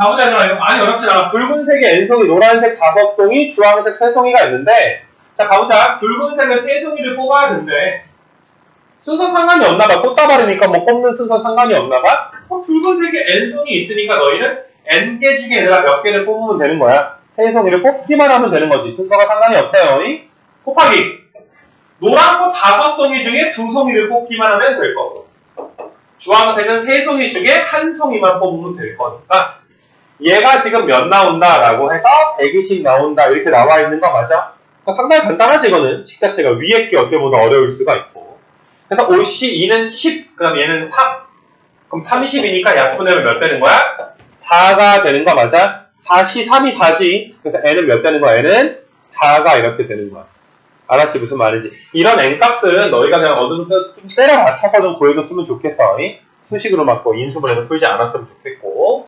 가보자 얘들아 이거 많이 어렵진 않아. 붉은색이 n송이 노란색 다섯 송이 주황색 세 송이가 있는데 자 가보자. 붉은색을 세 송이를 뽑아야 된대. 순서 상관이 없나 봐. 꽃다발이니까 뭐 뽑는 순서 상관이 없나 봐? 그럼 붉은색에 n송이 있으니까 너희는 n개 중에 얘들아 몇 개를 뽑으면 되는 거야? 세 송이를 뽑기만 하면 되는 거지. 순서가 상관이 없어요 이? 곱하기. 노란 꽃 다섯 송이 중에 두 송이를 뽑기만 하면 될 거고 주황색은 세 송이 중에 한 송이만 뽑으면 될 거니까 얘가 지금 몇 나온다라고 해서 120 나온다 이렇게 나와 있는 거 맞아? 그러니까 상당히 간단하지 이거는 식 자체가 위에 게 어떻게 보다 어려울 수가 있고 그래서 5시 2는 10 그럼 얘는 3 그럼 30이니까 약분하면 몇 되는 거야? 4가 되는 거 맞아? 4시 3이 4지 그래서 n은 몇 되는 거야? n은 4가 이렇게 되는 거야 알았지 무슨 말인지. 이런 n값은 너희가 그냥 어느 정도 좀 때려 맞춰서 좀 구해줬으면 좋겠어. 이? 수식으로 맞고 인수분해서 풀지 않았으면 좋겠어